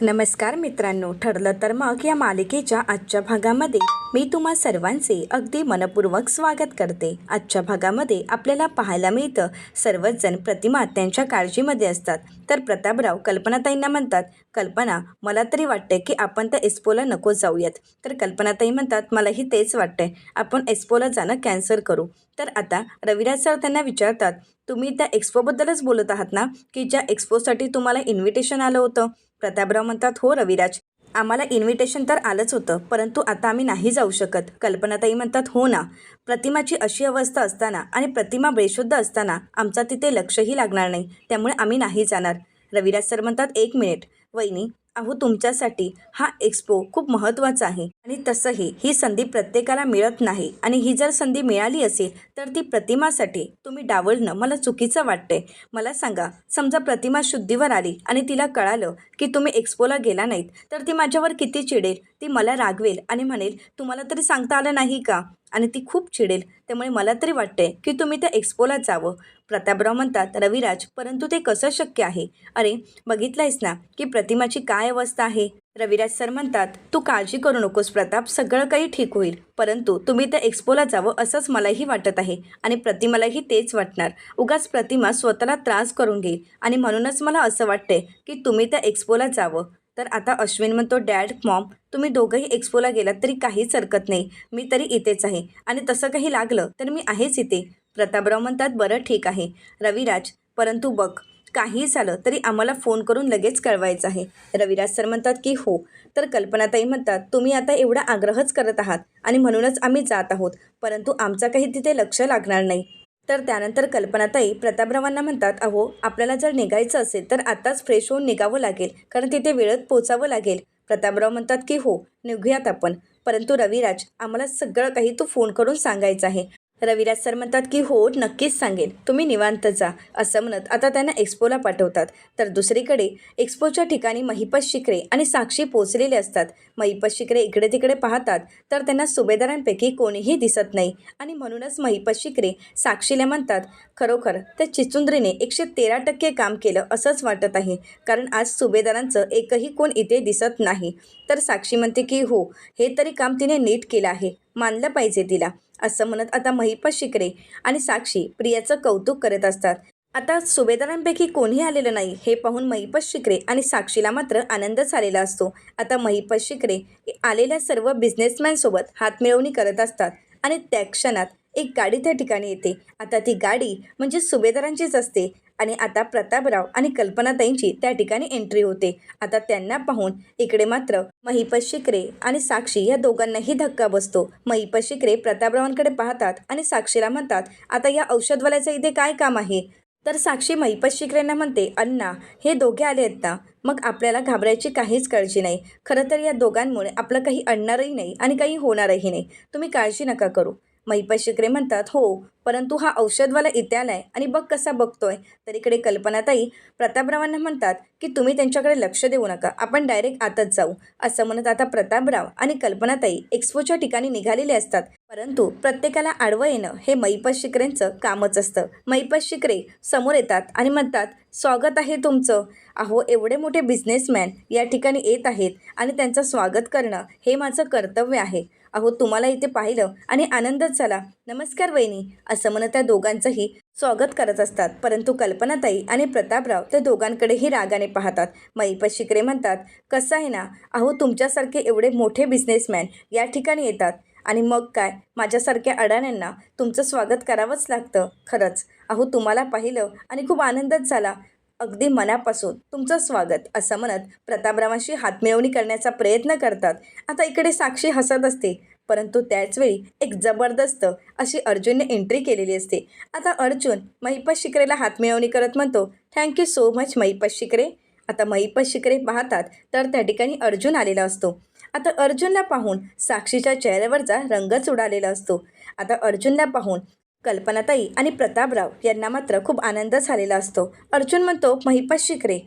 नमस्कार मित्रांनो ठरलं तर मग या मालिकेच्या आजच्या भागामध्ये मी तुम्हा सर्वांचे अगदी मनपूर्वक स्वागत करते. आजच्या भागामध्ये आपल्याला पाहायला मिळतं सर्वच जण प्रतिमा त्यांच्या काळजीमध्ये असतात. तर प्रतापराव कल्पनाताईंना म्हणतात कल्पना मला तरी वाटते की आपण त्या एस्पोला नको जाऊयात. तर कल्पनाताई म्हणतात मलाही तेच वाटतंय. आपण एस्पोला जाणं कॅन्सल करू. तर आता रविराज सर त्यांना विचारतात तुम्ही त्या एक्स्पोबद्दलच बोलत आहात ना? की ज्या एक्स्पोसाठी तुम्हाला इन्व्हिटेशन आलं होतं? प्रतापराव म्हणतात हो रविराज आम्हाला इन्व्हिटेशन तर आलंच होतं परंतु आता आम्ही नाही जाऊ शकत. कल्पनाताई म्हणतात हो ना प्रतिमाची अशी अवस्था असताना आणि प्रतिमा बेशुद्ध असताना आमचा तिथे लक्षही लागणार नाही त्यामुळे आम्ही नाही जाणार. रविराज सर म्हणतात एक मिनिट वहिनी अहो तुमच्यासाठी हा एक्सपो खूप महत्त्वाचा आहे. आणि तसंही ही संधी प्रत्येकाला मिळत नाही. आणि ही जर संधी मिळाली असेल तर ती प्रतिमासाठी तुम्ही डावलणं मला चुकीचं वाटतंय. मला सांगा समजा प्रतिमा शुद्धीवर आली आणि तिला कळालं की तुम्ही एक्सपोला गेला नाहीत तर ती माझ्यावर किती चिडेल ती मला रागवेल आणि म्हणेल तुम्हाला तरी सांगता आलं नाही का? आणि ती खूप चिडेल. त्यामुळे मला तरी वाटतंय की तुम्ही त्या एक्सपोला जावं. प्रतापराव म्हणतात रविराज परंतु ते कसं शक्य आहे? अरे बघितलंयस ना की प्रतिमाची काय अवस्था आहे? रविराज सर म्हणतात तू काळजी करू नकोस प्रताप सगळं काही ठीक होईल. परंतु तुम्ही त्या एक्सपोला जावं असंच मलाही वाटत आहे आणि प्रतिमालाही तेच वाटणार. उगाच प्रतिमा स्वतःला त्रास करून घेईल आणि म्हणूनच मला असं वाटतंय की तुम्ही त्या एक्सपोला जावं. तर आता अश्विन म्हणतो डॅड मॉम तुम्ही दोघंही एक्सपोला गेलात तरी काहीच हरकत नाही. मी तरी इथेच आहे आणि तसं काही लागलं तर मी आहेच इथे. प्रतापराव म्हणतात बरं ठीक आहे. रविराज परंतु बघ काही झालं तरी आम्हाला फोन करून लगेच कळवायचं आहे. रविराज सर म्हणतात की हो. तर कल्पनाताई म्हणतात तुम्ही आता एवढा आग्रहच करत आहात आणि म्हणूनच आम्ही जात आहोत. परंतु आमचं काही तिथे लक्ष लागणार नाही. तर त्यानंतर कल्पनाताई प्रतापरावांना म्हणतात अहो आपल्याला जर निघायचं असेल तर आत्ताच फ्रेश होऊन निघावं लागेल कारण तिथे वेळेत पोचावं लागेल. प्रतापराव म्हणतात की हो निघूयात आपण. परंतु रविराज आम्हाला सगळं काही तू फोन करून सांगायचं आहे. रविराज सर म्हणतात की हो नक्कीच सांगेन. तुम्ही निवांत जा असं म्हणत आता त्यांना एक्सपोला पाठवतात. तर दुसरीकडे एक्सपोच्या ठिकाणी महिपत शिकरे आणि साक्षी पोचलेले असतात. महिपत शिकरे इकडे तिकडे पाहतात तर त्यांना सुभेदारांपैकी कोणीही दिसत नाही. आणि म्हणूनच महिपत शिकरे साक्षीला म्हणतात खरोखर त्या चिचुंद्रीने एकशे तेरा टक्के काम केलं असंच वाटत आहे. कारण आज सुभेदारांचं एकही कोण इथे दिसत नाही. तर साक्षी म्हणते की हो हे तरी काम तिने नीट केलं आहे. मानलं पाहिजे तिला. असं म्हणत आता महिपत शिकरे आणि साक्षी प्रियाचं कौतुक करत असतात. आता सुभेदारांपैकी कोणीही आलेलं नाही हे पाहून महिपत शिकरे आणि साक्षीला मात्र आनंदच आलेला असतो. आता महिपत शिकरे आलेल्या सर्व बिझनेसमॅनसोबत हातमिळवणी करत असतात आणि त्या क्षणात एक गाडी त्या ठिकाणी येते. आता ती गाडी म्हणजे सुभेदारांचीच असते. आणि आता प्रतापराव आणि कल्पनाताईंची त्या ठिकाणी एंट्री होते. आता त्यांना पाहून इकडे मात्र महिपत शिकरे आणि साक्षी या दोघांनाही धक्का बसतो. महिपत शिकरे प्रतापरावांकडे पाहतात आणि साक्षीला म्हणतात आता या औषधवाल्याचं इथे काय काम आहे? तर साक्षी महिपत शिकरेंना म्हणते अण्णा हे दोघे आले आहेत ना? मग आपल्याला घाबरायची काहीच काळजी नाही. खरं तर या दोघांमुळे आपलं काही अडणारही नाही आणि काही होणारही नाही. तुम्ही काळजी नका करू. महिपत शिकरे म्हणतात हो परंतु हा औषधवाला इथे आलाय आणि बघ कसा बघतोय. तर इकडे कल्पनाताई प्रतापरावांना म्हणतात की तुम्ही त्यांच्याकडे लक्ष देऊ नका आपण डायरेक्ट आतच जाऊ. असं म्हणत आता प्रतापराव आणि कल्पनाताई एक्सपोच्या ठिकाणी निघालेले असतात. परंतु प्रत्येकाला आडवं येणं हे मैपत शिकरेंचं कामच असतं. मैपत शिकरे समोर येतात आणि म्हणतात स्वागत आहे तुमचं. अहो एवढे मोठे बिझनेसमॅन या ठिकाणी येत आहेत आणि त्यांचं स्वागत करणं हे माझं कर्तव्य आहे. अहो तुम्हाला इथे पाहिलं आणि आनंदच झाला. नमस्कार वहिनी. असं म्हणत त्या दोघांचंही स्वागत करत असतात. परंतु कल्पनाताई आणि प्रतापराव त्या दोघांकडेही रागाने पाहतात. महिपत शिकरे म्हणतात कसं आहे ना? अहो तुमच्यासारखे एवढे मोठे बिझनेसमॅन या ठिकाणी येतात. आणि मग काय? माझ्यासारख्या अडाण्यांना तुमचं स्वागत करावंच लागतं. खरंच. अहो तुम्हाला पाहिलं आणि खूप आनंदच झाला. अगदी मनापासून तुमचं स्वागत. असं म्हणत प्रतापरावांशी हातमिळवणी करण्याचा प्रयत्न करतात. आता इकडे साक्षी हसत असते. परंतु त्याचवेळी एक जबरदस्त अशी अर्जुनने एंट्री केलेली असते. आता अर्जुन महिपत शिकरेला हातमिळवणी करत म्हणतो thank you so much Mahipat Shikre. आता महिपत शिकरे पाहतात तर त्या ठिकाणी अर्जुन आलेला असतो. आता अर्जुनला पाहून साक्षीच्या चेहऱ्यावरचा रंगच उडालेला असतो. आता अर्जुनला पाहून कल्पनाताई आणि प्रतापराव यांना मात्र खूप आनंद झालेला असतो. अर्जुन म्हणतो महिपत शिकरे.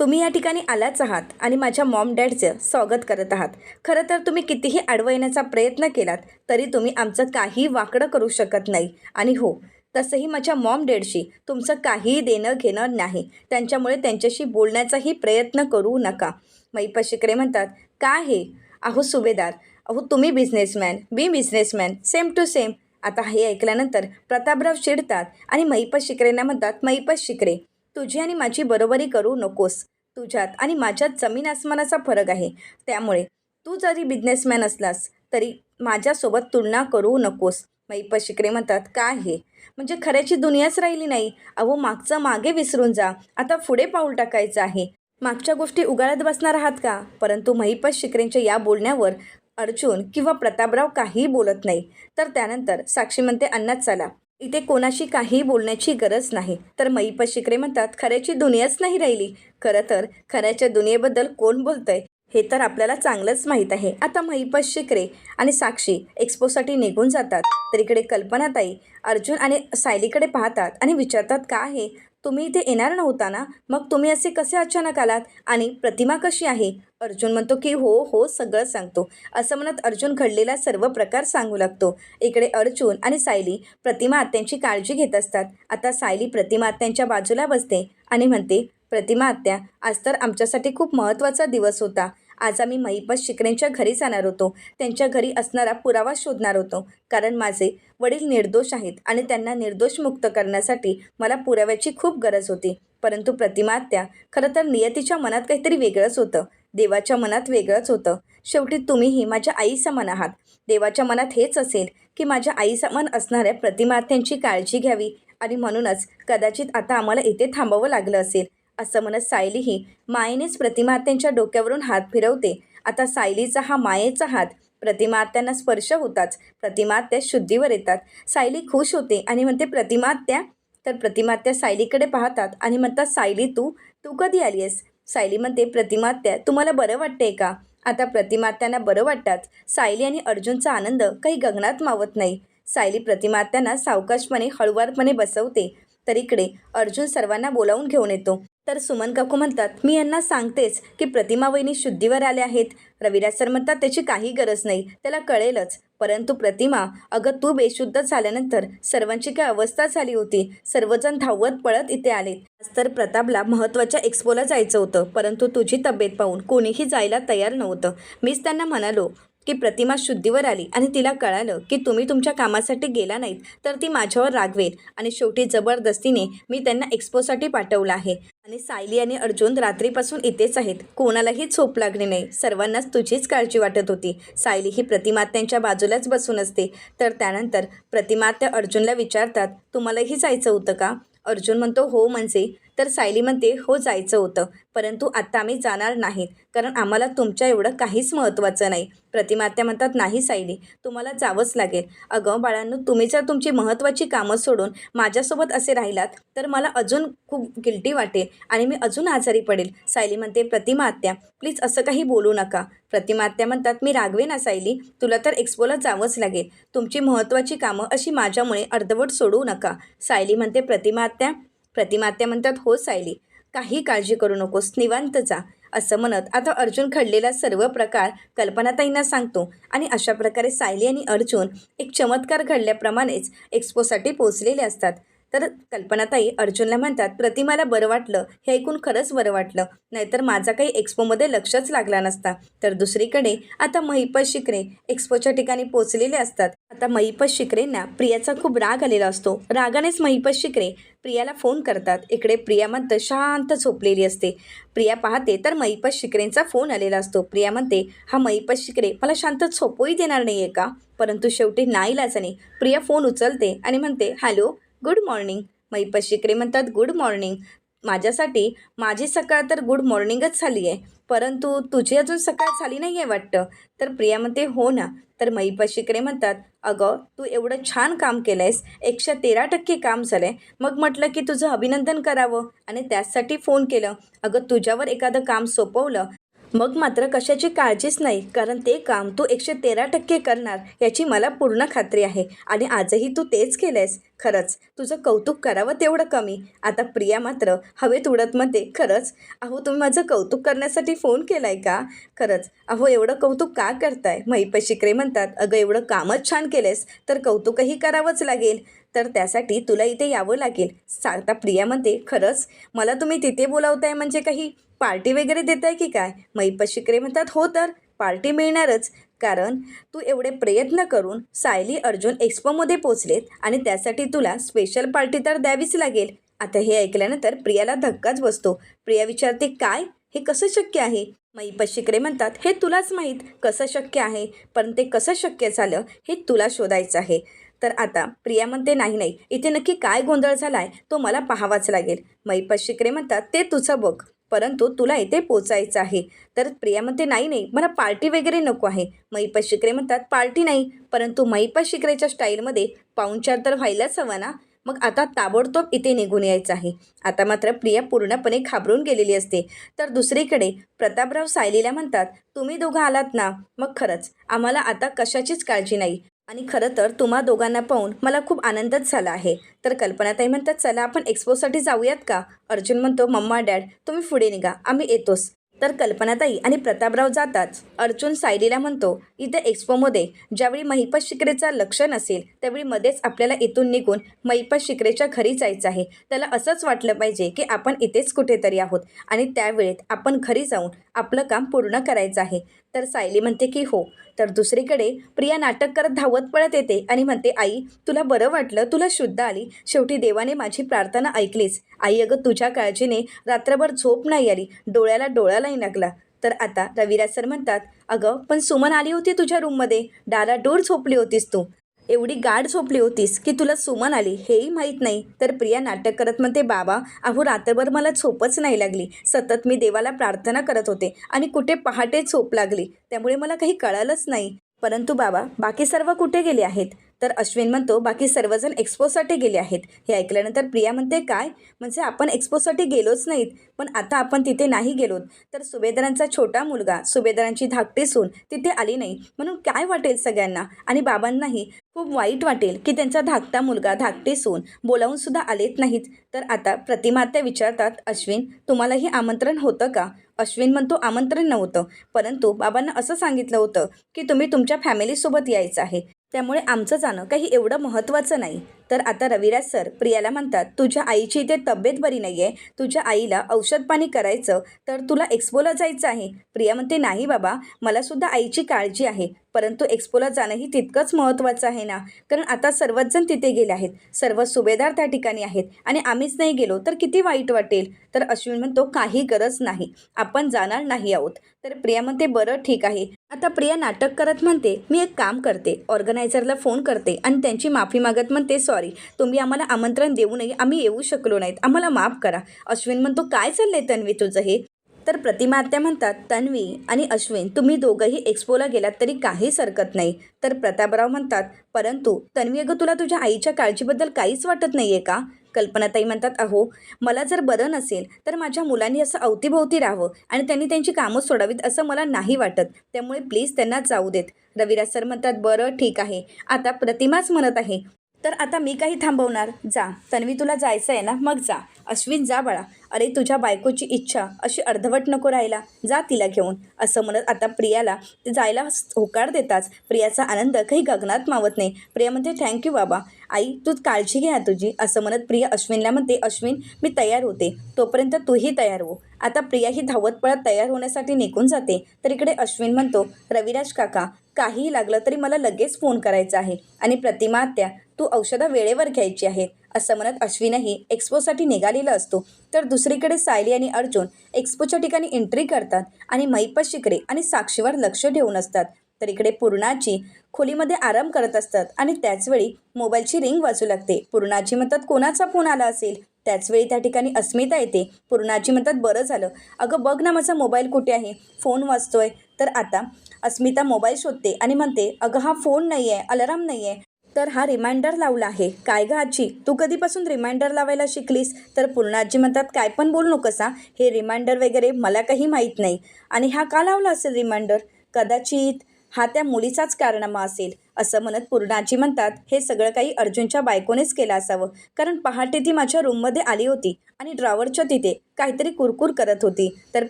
तुम्ही या ठिकाणी आलाच आहात आणि माझ्या मॉम डॅडचं स्वागत करत आहात. खरं तर तुम्ही कितीही आडवं येण्याचा प्रयत्न केलात तरी तुम्ही आमचं काही वाकडं करू शकत नाही. आणि हो तसंही माझ्या मॉम डॅडशी तुमचं काहीही देणं घेणं नाही. त्यांच्यामुळे त्यांच्याशी बोलण्याचाही प्रयत्न करू नका. महिपत शिकरे म्हणतात का हे? अहो सुभेदार. अहो तुम्ही बिझनेसमॅन मी बिझनेसमॅन सेम टू सेम आता हे ऐकल्यानंतर प्रतापराव चिडतात आणि महिपत शिकरेंना म्हणतात महिपत शिकरे तुझी आणि माझी बरोबरी करू नकोस. तुझ्यात आणि माझ्यात जमीन आसमानाचा फरक आहे. त्यामुळे तू जरी बिझनेसमॅन असलास तरी माझ्यासोबत तुलना करू नकोस. महिपत शिकरे म्हणतात काय हे? म्हणजे खऱ्याची दुनियाच राहिली नाही. अहो मागचं मागे विसरून जा. आता पुढे पाऊल टाकायचं आहे. मागच्या गोष्टी उगाळत बसणार आहात का? परंतु महिपत शिकरेंच्या या बोलण्यावर अर्जुन किंवा प्रतापराव काहीही बोलत नाही. तर त्यानंतर साक्षी म्हणते अन्नात चला. इथे कोणाशी काहीही बोलण्याची गरज नाही. तर महिपत शिकरे म्हणतात खऱ्याची दुनियाच नाही राहिली. खरं तर खऱ्याच्या दुनियेबद्दल कोण बोलतंय? हे तर आपल्याला चांगलंच माहीत आहे. आता महिपत शिकरे आणि साक्षी एक्सपोसाठी निघून जातात. तर इकडे कल्पनाताई अर्जुन आणि सायलीकडे पाहतात आणि विचारतात का आहे? तुम्ही इथे येणार नव्हता ना? मग तुम्ही असे कसे अचानक आलात? आणि प्रतिमा कशी आहे? अर्जुन म्हणतो की हो हो सगळं सांगतो. असं म्हणत अर्जुन घडलेला सर्व प्रकार सांगू लागतो. इकडे अर्जुन आणि सायली प्रतिमा आत्यांची काळजी घेत असतात. आता सायली प्रतिमा आत्यांच्या बाजूला बसते आणि म्हणते प्रतिमा आत्या आज तर आमच्यासाठी खूप महत्त्वाचा दिवस होता. आज आम्ही महिपत शिकरेंच्या घरी जाणार होतो. त्यांच्या घरी असणारा पुरावा शोधणार होतो. कारण माझे वडील निर्दोष आहेत आणि त्यांना निर्दोष मुक्त करण्यासाठी मला पुराव्याची खूप गरज होती. परंतु प्रतिमा आत्या खरं तर नियतीच्या मनात काहीतरी वेगळंच होतं. देवाच्या मनात वेगळंच होतं. शेवटी तुम्हीही माझ्या आईसमान आहात. देवाच्या मनात हेच असेल की माझ्या आईसमान असणाऱ्या प्रतिमात्यांची काळजी घ्यावी आणि म्हणूनच कदाचित आता आम्हाला इथे थांबावं लागलं असेल. असं म्हणत सायलीही मायेनेच प्रतिमात्यांच्या डोक्यावरून हात फिरवते. आता सायलीचा हा मायेचा हात प्रतिमात्यांना स्पर्श होताच. प्रतिमात्या शुद्धीवर येतात. सायली खुश होते आणि म्हणते प्रतिमात्या? तर प्रतिमात्या सायलीकडे पाहतात आणि म्हणतात सायली तू तू कधी आली आहेस सायली म्हणते प्रतिमात्या तुम्हाला बरं वाटतंय का? आता प्रतिमात्यांना बरं वाटताच सायली आणि अर्जुनचा आनंद काही गगनात मावत नाही. सायली प्रतिमात्यांना सावकाशपणे हळुवारपणे बसवते. तर इकडे अर्जुन सर्वांना बोलावून घेऊन येतो. तर सुमन काकू म्हणतात मी यांना सांगतेच की प्रतिमा वहिनी शुद्धीवर आल्या आहेत. रविराज सर म्हणतात त्याची काही गरज नाही. त्याला कळेलच. परंतु प्रतिमा अगं तू बेशुद्ध झाल्यानंतर सर्वांची काय अवस्था झाली होती? सर्वजण धावत पळत इथे आले आज तर प्रतापला महत्त्वाच्या एक्सपोला जायचं होतं. परंतु तुझी तब्येत पाहून कोणीही जायला तयार नव्हतं. मीच त्यांना म्हणालो की प्रतिमा शुद्धीवर आली आणि तिला कळालं की तुम्ही तुमच्या कामासाठी गेला नाहीत तर ती माझ्यावर रागवेल आणि शेवटी जबरदस्तीने मी त्यांना एक्सपोसाठी पाठवलं आहे. आणि सायली आणि अर्जुन रात्रीपासून इथेच आहेत. कोणालाही झोप लागली नाही. सर्वांनाच तुझीच काळजी वाटत होती. सायली ही प्रतिमात्यांच्या बाजूलाच बसून असते. तर त्यानंतर प्रतिमात्या अर्जुनला विचारतात तुम्हालाही जायचं होतं का? अर्जुन म्हणतो हो म्हणजे तर सायली म्हणते हो जायचं होतं. परंतु आत्ता आम्ही जाणार नाहीत. कारण आम्हाला तुमच्या एवढं काहीच महत्त्वाचं नाही. प्रतिमात्या म्हणतात नाही सायली तुम्हाला जावंच लागेल. अगं बाळांनो तुम्ही जर तुमची महत्त्वाची कामं सोडून माझ्यासोबत असे राहिलात तर मला अजून खूप गिल्टी वाटेल आणि मी अजून आजारी पडेल. सायली म्हणते प्रतिमा आत्या प्लीज असं काही बोलू नका. प्रतिमा आत्या म्हणतात मी रागवे ना सायली तुला तर एक्सपोला जावंच लागेल. तुमची महत्त्वाची कामं अशी माझ्यामुळे अर्धवट सोडू नका. सायली म्हणते प्रतिमा आत्या प्रतिमा आत्या म्हणतात हो सायली काही काळजी करू नकोस निवांत जा असं म्हणत आता अर्जुन घडलेला सर्व प्रकार कल्पनाताईंना सांगतो. आणि अशा प्रकारे सायली आणि अर्जुन एक चमत्कार घडल्याप्रमाणेच एक्सपोसाठी पोचलेले असतात. तर कल्पनाताई अर्जुनला म्हणतात प्रतिमाला बरं वाटलं हे ऐकून खरंच बरं वाटलं. नाहीतर माझा काही एक्सपोमध्ये लक्षच लागला नसता. तर दुसरीकडे आता महिपत शिकरे एक्सपोच्या ठिकाणी पोचलेले असतात. आता महिपत शिकरेंना प्रियाचा खूप राग आलेला असतो. रागानेच महिपत शिकरे प्रियाला फोन करतात. इकडे प्रिया म्हणतं शांत झोपलेली असते. प्रिया पाहते तर महिपत शिकरेंचा फोन आलेला असतो. प्रिया म्हणते हा महिपत शिकरे मला शांत झोपूही देणार नाही आहे का? परंतु शेवटी नाईलाजाने प्रिया फोन उचलते आणि म्हणते hello good morning. Mahipat Shikre म्हणतात गुड मॉर्निंग. माझ्यासाठी माझी सकाळ तर गुड मॉर्निंगच झाली आहे परंतु तुझी अजून सकाळ झाली नाही आहे वाटतं? तर प्रिया म्हणते हो ना. तर महिपत शिकरे म्हणतात अगं तू एवढं छान काम केलं आहेस एकशे तेरा टक्के काम झालं आहे मग म्हटलं की तुझं अभिनंदन करावं. आणि त्याचसाठी फोन केलं. अगं तुझ्यावर एखादं काम सोपवलं मग मात्र कशाची काळजीच नाही कारण ते काम तू एकशे तेरा टक्के करणार याची मला पूर्ण खात्री आहे. आणि आजही तू तेच केलं आहेस खरंच तुझं कौतुक करावं तेवढं कमी. आता प्रिया मात्र हवेत उडत खरंच? अहो तुम्ही माझं कौतुक करण्यासाठी फोन केला आहे का? खरंच. अहो एवढं कौतुक का करताय? महिपत शिकरे म्हणतात अगं एवढं कामच छान केलेस तर कौतुकही करावंच लागेल. तर त्यासाठी तुला इथे यावं लागेल. सांगता प्रिया म्हणते खरंच? मला तुम्ही तिथे बोलावताय म्हणजे काही पार्टी वगैरे देत आहे की काय? मैपत शिकरे म्हणतात हो तर पार्टी मिळणारच. कारण तू एवढे प्रयत्न करून सायली अर्जुन एक्स्पोमध्ये पोचलेत आणि त्यासाठी तुला स्पेशल पार्टी तर द्यावीच लागेल. आता हे ऐकल्यानंतर प्रियाला धक्काच बसतो. प्रिया विचारते काय? हे कसं शक्य आहे? मैपत शिकरे म्हणतात हे तुलाच माहीत. कसं शक्य आहे? पण ते कसं शक्य झालं हे तुला शोधायचं आहे. तर आता प्रिया म्हणते नाही नाही. इथे नक्की काय गोंधळ झाला आहे तो मला पाहावाच लागेल. मैपत शिकरे म्हणतात ते तुझं बघ. परंतु तुला इथे पोचायचं आहे. तर प्रिया म्हणते नाही नाही मला पार्टी वगैरे नको आहे. मैपत शिकरे म्हणतात पार्टी नाही परंतु मैपत शिकरेच्या स्टाईलमध्ये पाहुणचार तर व्हायलाच हवा ना? मग आता ताबडतोब इथे निघून यायचं आहे. आता मात्र प्रिया पूर्णपणे घाबरून गेलेली असते. तर दुसरीकडे प्रतापराव सायलीला म्हणतात तुम्ही दोघं आलात ना? मग खरंच आम्हाला आता कशाचीच काळजी नाही. आणि खरं तर तुम्हा दोघांना पाहून मला खूप आनंदच झाला आहे. तर कल्पनाताई म्हणतात चला आपण एक्सपोसाठी जाऊयात का? अर्जुन म्हणतो मम्मा डॅड तुम्ही पुढे निघा आम्ही येतोच. तर कल्पनाताई आणि प्रतापराव जाताच अर्जुन सायलीला म्हणतो इथे एक्स्पोमध्ये ज्यावेळी महिपत शिकरेचा लक्ष नसेल त्यावेळी मध्येच आपल्याला इथून निघून महिपत शिकरेच्या घरी जायचं आहे. त्याला असंच वाटलं पाहिजे की आपण इथेच कुठेतरी आहोत आणि त्यावेळेत आपण घरी जाऊन आपलं काम पूर्ण करायचं आहे. तर सायली म्हणते की हो. तर दुसरीकडे प्रिया नाटक करत धावत पळत येते आणि म्हणते आई तुला बरं वाटलं तुला शुद्ध आली. शेवटी देवाने माझी प्रार्थना ऐकलीच. आई अगं तुझ्या काळजीने रात्रभर झोप नाही आली. डोळ्याला डोळ्यालाही लागला. तर आता रविराज सर म्हणतात अगं पण सुमन आली होती तुझ्या रूममध्ये डाराडोर झोपली होतीस तू. एवढी गाढ झोपली होतीस की तुला सुमन आली हेही माहीत नाही. तर प्रिया नाटक करत म्हणते बाबा अहो रात्रभर मला झोपच नाही लागली. सतत मी देवाला प्रार्थना करत होते आणि कुठे पहाटे झोप लागली. त्यामुळे मला काही कळालंच नाही. परंतु बाबा बाकी सर्व कुठे गेले आहेत? तर अश्विन म्हणतो बाकी सर्वजण एक्सपोसाठी गेले आहेत. हे ऐकल्यानंतर प्रिया म्हणते काय? म्हणजे आपण एक्सपोसाठी गेलोच नाहीत. पण आता आपण तिथे नाही गेलोत. तर सुभेदारांचा छोटा मुलगा सुभेदारांची धाकटी सून तिथे आली नाही. म्हणून काय वाटेल सगळ्यांना? आणि बाबांनाही. खूप वाईट वाटेल की त्यांचा धाकटा मुलगा धाकटे सून बोलावून सुद्धा आलेत नाहीत. तर आता प्रतिमात्या विचारतात अश्विन तुम्हालाही आमंत्रण होतं का? अश्विन म्हणतो आमंत्रण नव्हतं. परंतु बाबांना असं सांगितलं होतं की तुम्ही तुमच्या फॅमिलीसोबत यायचं आहे. त्यामुळे आमचं जाणं काही एवढं महत्त्वाचं नाही. तर आता रविराज सर प्रियाला म्हणतात तुझ्या आईची इथे तब्येत बरी नाही आहे तुझ्या आईला औषध पाणी करायचं. तर तुला एक्सपोला जायचं आहे. प्रिया म्हणते नाही बाबा. मलासुद्धा आईची काळजी आहे. परंतु एक्सपोला जाणंही तितकंच महत्त्वाचं आहे ना? कारण आता सर्वच जण तिथे गेले आहेत. सर्व सुभेदार त्या ठिकाणी आहेत. आणि आम्हीच नाही गेलो तर किती वाईट वाटेल? तर अश्विन म्हणतो काही गरज नाही. आपण जाणार नाही आहोत. तर प्रिया म्हणते बरं ठीक आहे. आता प्रिया नाटक करत म्हणते मी एक काम करते. ऑर्गनायझरला फोन करते आणि त्यांची माफी मागत म्हणते सॉरी. तुम्ही आम्हाला आमंत्रण देऊ नये. आम्ही येऊ शकलो नाहीत. आम्हाला माफ करा. अश्विन म्हणतो काय चाललंय तन्वी तुझं हे? तर प्रतिमा आत्या म्हणतात तन्वी आणि अश्विन तुम्ही दोघंही एक्सपोला गेलात तरी काहीच हरकत नाही. तर प्रतापराव म्हणतात परंतु तन्वी अगं तुला तुझ्या आईच्या काळजीबद्दल काहीच वाटत नाही आहे का? कल्पनाताई म्हणतात अहो मला जर बरं नसेल तर माझ्या मुलांनी असं अवतीभोवती राहावं आणि त्यांनी त्यांची कामं सोडावीत असं मला नाही वाटत. त्यामुळे प्लीज त्यांना जाऊ देत. रविराज सर म्हणतात बरं ठीक आहे. आता प्रतिमाच म्हणत आहे. तर आता मी काही थांबवणार. जा. तन्वी तुला जायचं आहे ना? मग जा. अश्विन जा बाळा. अरे तुझ्या बायकोची इच्छा अशी अर्धवट नको राहिला. जा तिला घेऊन. असं म्हणत आता प्रियाला ते जायला होकार देताच. प्रियाचा आनंद काही गगनात मावत नाही. प्रिया म्हणते थँक्यू बाबा. आई तू काळजी घ्या तुझी. असं म्हणत प्रिया अश्विनला म्हणते अश्विन मी तयार होते. तोपर्यंत तूही तयार हो. आता प्रिया ही धावत पळत तयार होण्यासाठी निघून जाते. तर इकडे अश्विन म्हणतो रविराज काका काहीही लागलं तरी मला लगेच फोन करायचा आहे. आणि प्रतिमा आत्या तू औषधं वेळेवर घ्यायची आहेत. असं म्हणत अश्विनही एक्सपोसाठी निघालेला असतो. तर दुसरीकडे सायली आणि अर्जुन एक्सपोच्या ठिकाणी एंट्री करतात आणि मैपत शिकरे आणि साक्षीवर लक्ष ठेवून असतात. तर इकडे पूर्णाची खोलीमध्ये आराम करत असतात आणि त्याचवेळी मोबाईलची रिंग वाजू लागते. पूर्णाची म्हणतात कोणाचा फोन आला असेल? त्याचवेळी त्या ठिकाणी अस्मिता येते. पूर्णाची म्हणतात बरं झालं. अगं बघ ना माझा मोबाईल कुठे आहे? फोन वाजतोय. तर आता अस्मिता मोबाईल शोधते आणि म्हणते अगं हा फोन नाही आहे अलाराम नाही आहे तर हा रिमाइंडर लावला आहे. काय ग आजी? तू कधीपासून रिमाइंडर लावायला शिकलीस? तर पूर्ण आजी म्हणतात काय पण बोलू कसा हे. रिमाइंडर वगैरे मला काही माहीत नाही. आणि हा का लावला असेल रिमाइंडर कदाचित हा त्या मुलीचाच कारनामा असेल. असं म्हणत पूर्णाजी म्हणतात हे सगळं काही अर्जुनच्या बायकोनेच केलं असावं. कारण पहाटे ती माझ्या रूममध्ये आली होती आणि ड्रॉवरच्या तिथे काहीतरी कुरकुर करत होती. तर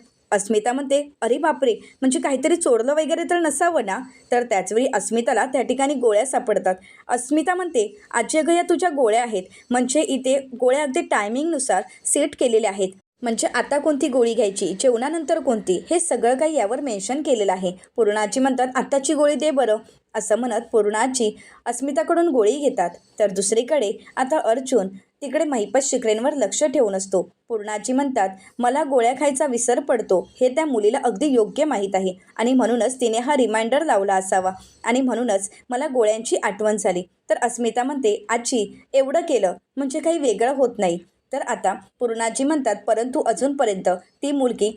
अस्मिता म्हणते अरे बापरे म्हणजे काहीतरी चोरलं वगैरे तर नसावं ना? तर त्याचवेळी अस्मिताला त्या ठिकाणी गोळ्या सापडतात. अस्मिता म्हणते आजी अगं या तुझ्या गोळ्या आहेत. म्हणजे इथे गोळ्या अगदी टायमिंगनुसार सेट केलेल्या आहेत. म्हणजे आता कोणती गोळी घ्यायची जेवणानंतर कोणती हे सगळं काही यावर मेन्शन केलेलं आहे. पूर्णाजी म्हणतात आत्ताची गोळी दे बरं. असं म्हणत पूर्णाजी अस्मिताकडून गोळी घेतात. तर दुसरीकडे आता अर्जुन तिकडे महिपत शिकरेंवर लक्ष ठेवून असतो. पूर्णाजी म्हणतात मला गोळ्या खायचा विसर पडतो. हे त्या मुलीला अगदी योग्य माहीत आहे. आणि म्हणूनच तिने हा रिमाइंडर लावला असावा. आणि म्हणूनच मला गोळ्यांची आठवण झाली. तर अस्मिता म्हणते आजी एवढं केलं म्हणजे काही वेगळं होत नाही. तर आता पूर्णाजी म्हणतात परंतु अजूनपर्यंत ती मुलगी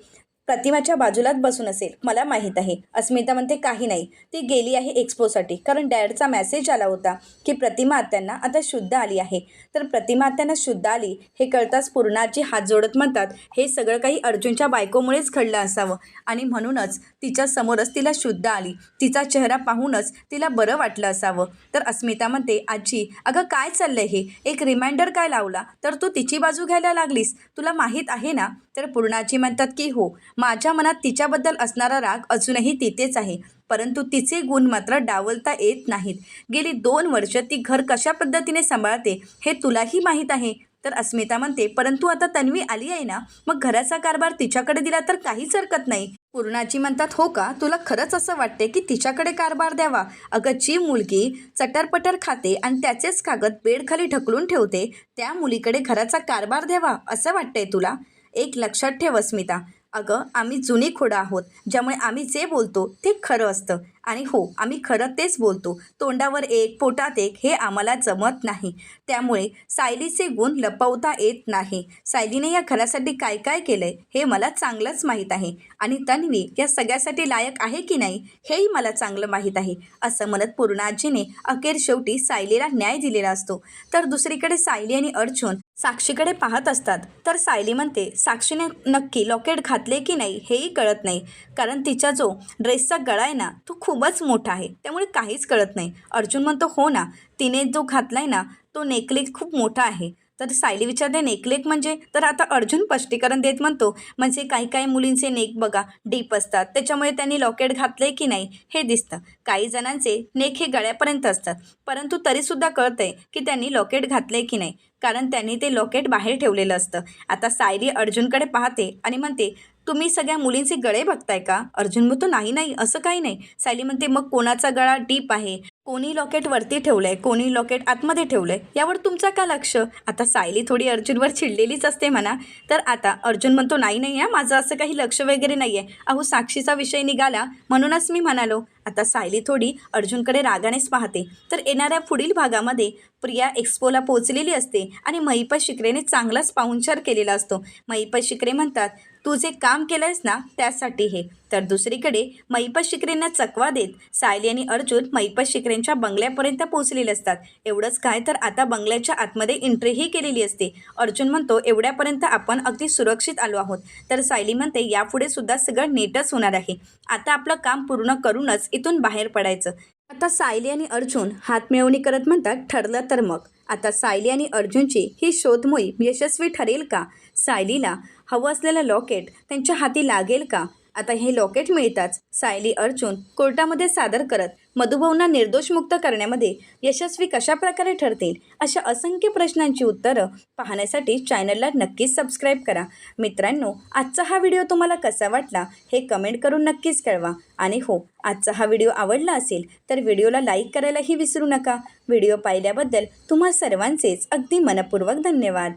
प्रतिमाच्या बाजूलाच बसून असेल. मला माहीत आहे. अस्मिता म्हणते काही नाही. ती गेली आहे एक्सपोसाठी. कारण डॅडचा मेसेज आला होता की प्रतिमा आत्यांना आता शुद्ध आली आहे. तर प्रतिमा आत्यांना शुद्ध आली हे कळताच पूर्णाची हात जोडत म्हणतात हे सगळं काही अर्जुनच्या बायकोमुळेच घडलं असावं. आणि म्हणूनच तिच्या समोरच तिला शुद्ध आली. तिचा चेहरा पाहूनच तिला बरं वाटलं असावं. तर अस्मिता म्हणते आजी अगं काय चाललंय हे? एक रिमाइंडर काय लावला? तर तू तिची बाजू घ्यायला लागलीस. तुला माहीत आहे ना? तर पूर्णाजी म्हणतात की हो. माझ्या मनात तिच्याबद्दल असणारा राग अजूनही तिथेच आहे. परंतु तिचे गुण मात्र डावलता येत नाहीत. गेली दोन वर्ष ती घर कशा पद्धतीने सांभाळते हे तुलाही माहीत आहे. तर अस्मिता म्हणते परंतु आता तन्वी आली आहे ना? मग घराचा कारभार तिच्याकडे दिला तर काहीच हरकत नाही. पूर्णाची म्हणतात हो का? तुला खरंच असं वाटते की तिच्याकडे कारभार द्यावा? अगं जी मुलगी चटरपटर खाते आणि त्याचेच कागद बेडखाली ढकलून ठेवते त्या मुलीकडे घराचा कारभार द्यावा असं वाटतंय तुला? एक लक्षात ठेव अस्मिता. अगं आम्ही जुनी खोडं आहोत ज्यामुळे आम्ही जे बोलतो ते खरं असतं. आणि हो आम्ही खरं तेच बोलतो. तोंडावर एक पोटात एक हे आम्हाला जमत नाही. त्यामुळे सायलीचे गुण लपवता येत नाही. सायलीने या घरासाठी काय काय केलं आहे हे मला चांगलंच माहीत आहे. आणि तन्वी या सगळ्यासाठी लायक आहे की नाही हेही मला चांगलं माहीत आहे असं म्हणत पूर्णाजीने अखेर शेवटी सायलीला न्याय दिलेला असतो. तर दुसरीकडे सायली आणि अर्जुन साक्षीकडे पाहत असतात. तर सायली म्हणते साक्षीने नक्की लॉकेट घातले की नाही हेही कळत नाही. कारण तिचा जो ड्रेसचा गळा आहे ना तो खूपच मोठा आहे. त्यामुळे काहीच कळत नाही. अर्जुन म्हणतो हो ना तिने जो घातला आहे ना तो नेकलेस खूप मोठा आहे. तर सायली विचारते नेकलेक म्हणजे? तर आता अर्जुन स्पष्टीकरण देत म्हणतो म्हणजे काही काही मुलींचे नेक बघा डीप असतात. त्याच्यामुळे त्यांनी लॉकेट घातले की नाही हे दिसतं. काही जणांचे नेक हे गळ्यापर्यंत असतात. परंतु तरीसुद्धा कळतंय की त्यांनी लॉकेट घातले की नाही कारण त्यांनी ते लॉकेट बाहेर ठेवलेलं असतं. आता सायली अर्जुनकडे पाहते आणि म्हणते तुम्ही सगळ्या मुलींचे गळे बघताय का? अर्जुन म्हणतो नाही नाही असं काही नाही. सायली म्हणते मग कोणाचा गळा डीप आहे? कोणी लॉकेट वरती आहे कोणी लॉकेट आतमध्ये ठेवलं आहे यावर तुमचा का लक्ष? आता सायली थोडी अर्जुनवर चिडलेलीच असते म्हणा. तर आता अर्जुन म्हणतो नाही नाही आहे माझं असं काही लक्ष वगैरे नाही आहे अहो साक्षीचा विषय निघाला. म्हणूनच मी म्हणालो. आता सायली थोडी अर्जुनकडे रागानेच पाहते. तर येणाऱ्या पुढील भागामध्ये प्रिया एक्सपोला पोहोचलेली असते आणि महिपत शिकरेने चांगलाच पाहुणचार केलेला असतो. महिपत शिकरे म्हणतात तू जे काम केलं आहेस ना त्यासाठी हे. तर दुसरीकडे महिपत शिकरेंना चकवा देत. सायली आणि अर्जुन महिपत शिकरेंच्या बंगल्यापर्यंत पोहोचलेले असतात. एवढंच काय तर आता बंगल्याच्या आतमध्ये एंट्रीही केलेली असते. अर्जुन म्हणतो एवढ्यापर्यंत आपण अगदी सुरक्षित आलो आहोत. तर सायली म्हणते यापुढे सुद्धा सगळं नीटच होणार आहे. आता आपलं काम पूर्ण करूनच इथून बाहेर पडायचं. आता सायली आणि अर्जुन हात मिळवणी करत म्हणतात ठरलं तर मग. आता सायली आणि अर्जुनची ही शोधमोहीम यशस्वी ठरेल का? सायलीला हवं असलेलं लॉकेट त्यांच्या हाती लागेल का? आता हे लॉकेट मिळताच. सायली अर्जुन कोर्टामध्ये सादर करत मधुभाऊंना निर्दोषमुक्त करण्यामध्ये यशस्वी कशा प्रकारे ठरतील अशा असंख्य प्रश्नांची उत्तरं पाहण्यासाठी चॅनलला नक्कीच सबस्क्राईब करा. मित्रांनो आजचा हा व्हिडिओ तुम्हाला कसा वाटला हे कमेंट करून नक्कीच कळवा. आणि हो आजचा हा व्हिडिओ आवडला असेल तर व्हिडिओला लाईक करायलाही विसरू नका. व्हिडिओ पाहिल्याबद्दल तुम्हा सर्वांचेच अगदी मनपूर्वक धन्यवाद.